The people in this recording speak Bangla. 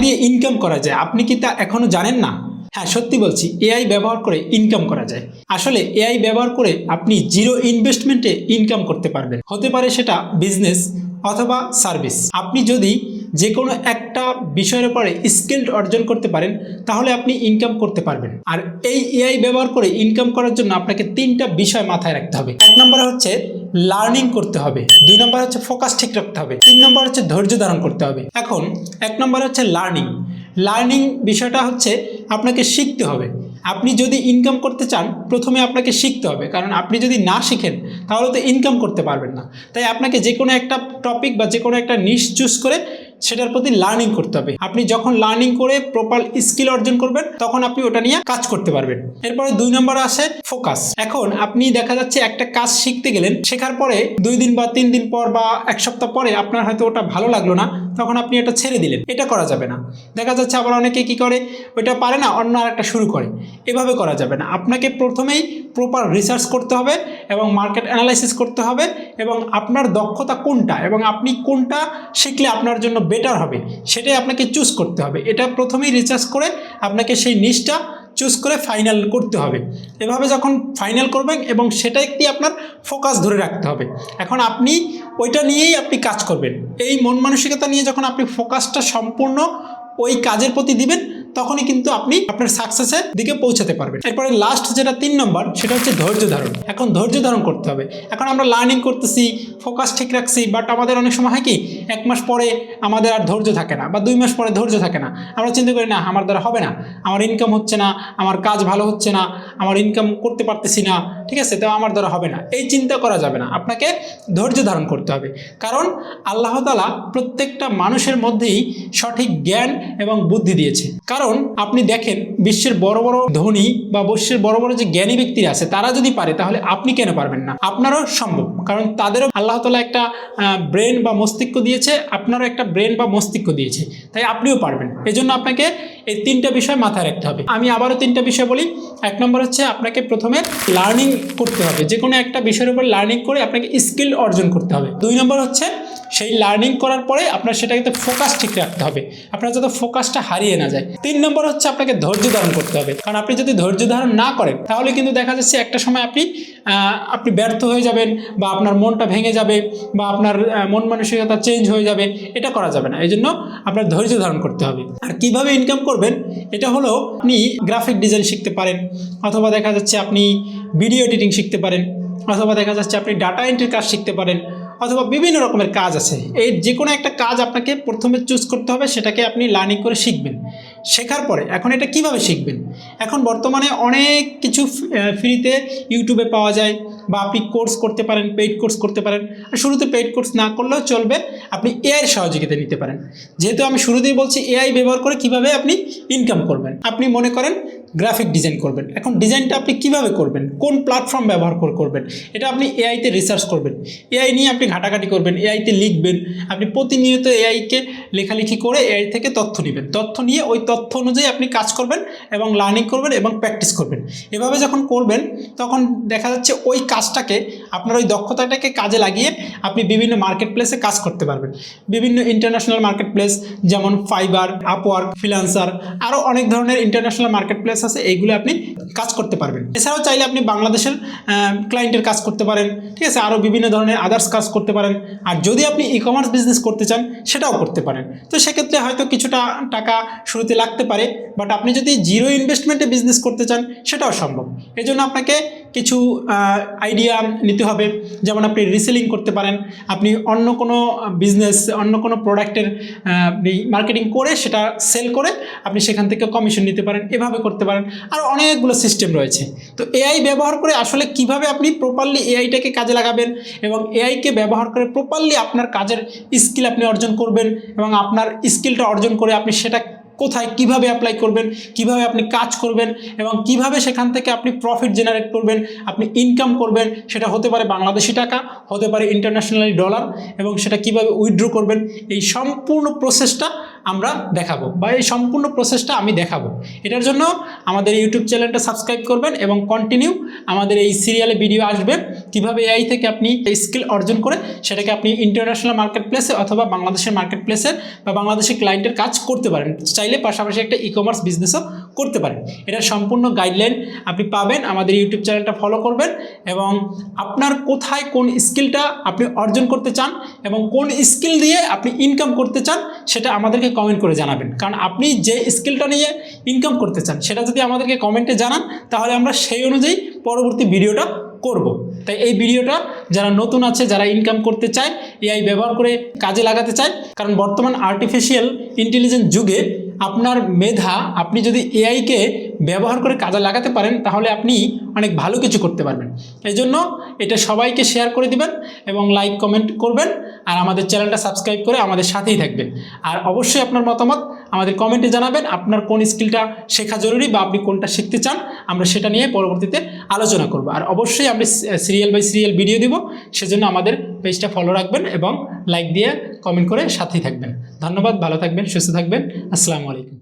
দিয়ে ইনকাম করা যায়। আপনি কি তা এখনও জানেন না? হ্যাঁ সত্যি বলছি এআই ব্যবহার করে ইনকাম করা যায়। আসলে এআই ব্যবহার করে আপনি জিরো ইনভেস্টমেন্টে ইনকাম করতে পারবেন। হতে পারে সেটা বিজনেস অথবা সার্ভিস আপনি যদি যে কোনো একটা বিষয়ের উপরে স্কিল অর্জন করতে পারেন, তাহলে আপনি ইনকাম করতে পারবেন। আর এই এআই ব্যবহার করে ইনকাম করার জন্য আপনাকে তিনটা বিষয় মাথায় রাখতে হবে। এক নম্বর হচ্ছে লার্নিং করতে হবে। দুই নম্বর হচ্ছে ফোকাস ঠিক রাখতে হবে। তিন নম্বর হচ্ছে ধৈর্য ধারণ করতে হবে। এখন এক নম্বর হচ্ছে লার্নিং লার্নিং বিষয়টা হচ্ছে আপনাকে শিখতে হবে। আপনি যদি ইনকাম করতে চান, প্রথমে আপনাকে শিখতে হবে। কারণ আপনি যদি না শিখেন, তাহলে তো ইনকাম করতে পারবেন না। তাই আপনাকে যে কোনো একটা টপিক বা যে কোনো একটা নিশ চুজ করে সেটার প্রতি লার্নিং করতে হবে। আপনি যখন লার্নিং করে প্রপার স্কিল অর্জন করবেন, তখন আপনি ওটা নিয়ে কাজ করতে পারবেন। এরপরে দুই নম্বর আসে ফোকাস এখন আপনি দেখা যাচ্ছে একটা কাজ শিখতে গেলেন, শেখার পরে দুই দিন বা তিন দিন পর বা এক সপ্তাহ পরে আপনার হয়তো ওটা ভালো লাগল না, তখন আপনি এটা ছেড়ে দিলেন। এটা করা যাবে না। দেখা যাচ্ছে আবার অনেকে কি করে, ওইটা পারে না, অন্য আর একটা শুরু করে। এভাবে করা যাবে না। আপনাকে প্রথমেই প্রপার রিসার্চ করতে হবে এবং মার্কেট অ্যানালাইসিস করতে হবে এবং আপনার দক্ষতা কোনটা এবং আপনি কোনটা শিখলে আপনার জন্য বেটার হবে। সেটাই আপনাকে চুজ করতে হবে। এটা প্রথমেই রিচার্জ করে আপনাকে সেই নিচটা চুজ করে ফাইনাল করতে হবে। এভাবে যখন ফাইনাল করবেন এবং সেটা একটি আপনার ফোকাস ধরে রাখতে হবে। এখন আপনি ওইটা নিয়েই আপনি কাজ করবেন। এই মন মানসিকতা নিয়ে যখন আপনি ফোকাসটা সম্পূর্ণ ওই কাজের প্রতি দিবেন তখনই কিন্তু আপনি আপনার সাকসেসের দিকে পৌঁছাতে পারবেন। এরপরে লাস্ট যেটা তিন নম্বর, সেটা হচ্ছে ধৈর্য ধারণ। এখন ধৈর্য ধারণ করতে হবে। এখন আমরা লার্নিং করতেছি ফোকাস ঠিক রাখছি বাট আমাদের অনেক সময় হয় কি, এক মাস পরে আমাদের আর ধৈর্য থাকে না, বা দুই মাস পরে ধৈর্য থাকে না। আমরা চিন্তা করি, না, আমার দ্বারা হবে না। আমার ইনকাম হচ্ছে না, আমার কাজ ভালো হচ্ছে না, আমার ইনকাম করতে পারতেছি না। ঠিক আছে? তো আমার দ্বারা হবে না। এই চিন্তা করা যাবে না। আপনাকে ধৈর্য ধারণ করতে হবে। কারণ আল্লাহ তালা প্রত্যেকটা মানুষের মধ্যেই সঠিক জ্ঞান এবং বুদ্ধি দিয়েছে। কারণ আপনি দেখেন বিশ্বের বড় বড় ধনী বা বিশ্বের বড় বড় যে জ্ঞানী ব্যক্তিরা আছে, তারা যদি পারে তাহলে আপনি কেন পারবেন না? আপনারও সম্ভব। কারণ তাদেরও আল্লাহ তালা একটা ব্রেন বা মস্তিষ্ক দিয়েছে, আপনারও একটা ব্রেন বা মস্তিষ্ক দিয়েছে, তাই আপনিও পারবেন এজন্য আপনাকে এই তিনটা বিষয় মাথায় রাখতে হবে। আমি আবারও তিনটা বিষয় বলি। এক নম্বর হচ্ছে আপনাকে প্রথমে লার্নিং করতে হবে। যে কোনো একটা বিষয়ের উপর লার্নিং করে আপনাকে স্কিল অর্জন করতে হবে। দুই নম্বর হচ্ছে সেই লার্নিং করার পরে আপনার সেটাকে ফোকাস ঠিক রাখতে হবে। আপনার যাতে ফোকাসটা হারিয়ে না যায়। তিন নম্বর হচ্ছে আপনাকে ধৈর্য ধারণ করতে হবে। কারণ আপনি যদি ধৈর্য ধারণ না করেন, তাহলে কিন্তু দেখা যাচ্ছে একটা সময় আপনি আপনি ব্যর্থ হয়ে যাবেন বা আপনার মনটা ভেঙে যাবে বা আপনার মন মানসিকতা চেঞ্জ হয়ে যাবে। এটা করা যাবে না। এই জন্য আপনার ধৈর্য ধারণ করতে হবে। আর কীভাবে ইনকাম করবেন? এটা হলো আপনি গ্রাফিক ডিজাইন শিখতে পারেন। অথবা দেখা যাচ্ছে আপনি ভিডিও এডিটিং শিখতে পারেন। অথবা দেখা যাচ্ছে আপনি ডাটা এন্ট্রির কাজ শিখতে পারেন। অথবা বিভিন্ন রকমের কাজ আছে। এই যে কোনো একটা কাজ আপনাকে প্রথমে চুজ করতে হবে, সেটাকে আপনি লার্নিং করে শিখবেন। শেখার পরে, এখন এটা কীভাবে শিখবেন? এখন বর্তমানে অনেক কিছু ফ্রিতে ইউটিউবে পাওয়া যায়, বা আপনি কোর্স করতে পারেন পেইড কোর্স করতে পারেন। আর শুরুতে পেইড কোর্স না করলেও চলবে, আপনি এআইয়ের সহযোগিতা নিতে পারেন। যেহেতু আমি শুরুতেই বলছি এআই ব্যবহার করে কীভাবে আপনি ইনকাম করবেন। আপনি মনে করেন গ্রাফিক ডিজাইন করবেন। এখন ডিজাইনটা আপনি কীভাবে করবেন? কোন প্ল্যাটফর্ম ব্যবহার করে করবেন? এটা আপনি এআইতে রিসার্চ করবেন। এআই নিয়ে আপনি ঘাটাঘাটি করবেন এআইতে লিখবেন। আপনি প্রতিনিয়ত এআইকে লেখালেখি করে এআই থেকে তথ্য নেবেন। তথ্য নিয়ে ওই তথ্য অনুযায়ী আপনি কাজ করবেন এবং লার্নিং করবেন এবং প্র্যাকটিস করবেন। এভাবে যখন করবেন, তখন দেখা যাচ্ছে ওই কাজটাকে, আপনার ওই দক্ষতাটাকে কাজে লাগিয়ে আপনি বিভিন্ন মার্কেট প্লেসে কাজ করতে পারবেন। বিভিন্ন ইন্টারন্যাশনাল মার্কেট প্লেস যেমন ফাইবার আপওয়ার্ক ফ্রিলান্সার আরও অনেক ধরনের ইন্টারন্যাশনাল মার্কেট প্লেস আছে, এইগুলো আপনি কাজ করতে পারবেন। এছাড়াও চাইলে আপনি বাংলাদেশের ক্লায়েন্টের কাজ করতে পারেন, ঠিক আছে? আরও বিভিন্ন ধরনের আদার্স কাজ করতে পারেন। আর যদি আপনি ই কমার্স বিজনেস করতে চান, সেটাও করতে পারেন। তো সেক্ষেত্রে হয়তো কিছুটা টাকা শুরুতে লাগতে পারে বাট আপনি যদি জিরো ইনভেস্টমেন্টে বিজনেস করতে চান, সেটাও সম্ভব। এই আপনাকে কিছু আইডিয়া নিতে হবে। যেমন আপনি রিসেলিং করতে পারেন। আপনি অন্য কোনো বিজনেস অন্য কোনো প্রোডাক্টের মার্কেটিং করে সেটা সেল করে আপনি সেখান থেকে কমিশন নিতে পারেন। এভাবে করতে পারেন। আর অনেকগুলো সিস্টেম রয়েছে। তো এআই ব্যবহার করে আসলে কীভাবে আপনি প্রপারলি এআইটাকে কাজে লাগাবেন এবং এআইকে ব্যবহার করে প্রপারলি আপনার কাজের স্কিল আপনি অর্জন করবেন এবং আপনার স্কিলটা অর্জন করে আপনি সেটা কোথায় কীভাবে অ্যাপ্লাই করবেন, কীভাবে আপনি কাজ করবেন এবং কীভাবে সেখান থেকে আপনি প্রফিট জেনারেট করবেন, আপনি ইনকাম করবেন, সেটা হতে পারে বাংলাদেশি টাকা, হতে পারে ইন্টারন্যাশনালি ডলার এবং সেটা কীভাবে উইথড্র করবেন, এই সম্পূর্ণ প্রসেসটা আমরা দেখাবো বা এই সম্পূর্ণ প্রসেসটা আমি দেখাবো। এটার জন্য আমাদের ইউটিউব চ্যানেলটা সাবস্ক্রাইব করবেন এবং কন্টিনিউ আমাদের এই সিরিয়ালে ভিডিও আসবে। কীভাবে এআই থেকে আপনি স্কিল অর্জন করে সেটাকে আপনি ইন্টারন্যাশনাল মার্কেট প্লেসে অথবা বাংলাদেশের মার্কেট প্লেসে বা বাংলাদেশের ক্লায়েন্টের কাজ করতে পারেন। চাইলে পাশাপাশি একটা ই কমার্স বিজনেসও করতে পারেন। এটা সম্পূর্ণ গাইডলাইন আপনি পাবেন। আমাদের ইউটিউব চ্যানেলটা ফলো করবেন এবং আপনার কোথায় কোন স্কিলটা আপনি অর্জন করতে চান এবং কোন স্কিল দিয়ে আপনি ইনকাম করতে চান সেটা আমাদেরকে কমেন্ট করে জানাবেন। কারণ আপনি যে স্কিলটা নিয়ে ইনকাম করতে চান সেটা যদি আমাদেরকে কমেন্টে জানান, তাহলে আমরা সেই অনুযায়ী পরবর্তী ভিডিওটা করব। তাই এই ভিডিওটা যারা নতুন আছে, যারা ইনকাম করতে চায় এআই ব্যবহার করে কাজে লাগাতে চায়, কারণ বর্তমান আর্টিফিশিয়াল ইন্টেলিজেন্স যুগে আপনার মেধা আপনি যদি এআইকে ব্যবহার করে কাজে লাগাতে পারেন, তাহলে আপনি অনেক ভালো কিছু করতে পারবেন। এই জন্য এটা সবাইকে শেয়ার করে দিবেন এবং লাইক কমেন্ট করবেন, আর আমাদের চ্যানেলটা সাবস্ক্রাইব করে আমাদের সাথেই থাকবেন। আর অবশ্যই আপনার মতামত আমাদের কমেন্টে জানাবেন আপনার কোন স্কিলটা শেখা জরুরি বা আপনি কোনটা শিখতে চান। আমরা সেটা নিয়ে পরবর্তীতে আলোচনা করব। আর অবশ্যই আমরা সিরিয়াল বাই সিরিয়াল ভিডিও দিব। সেজন্য আমাদের পেজটা ফলো রাখবেন এবং লাইক দিয়ে কমেন্ট করে সাথেই থাকবেন। ধন্যবাদ, ভালো থাকবেন, সুস্থ থাকবেন। আসসালামু আলাইকুম।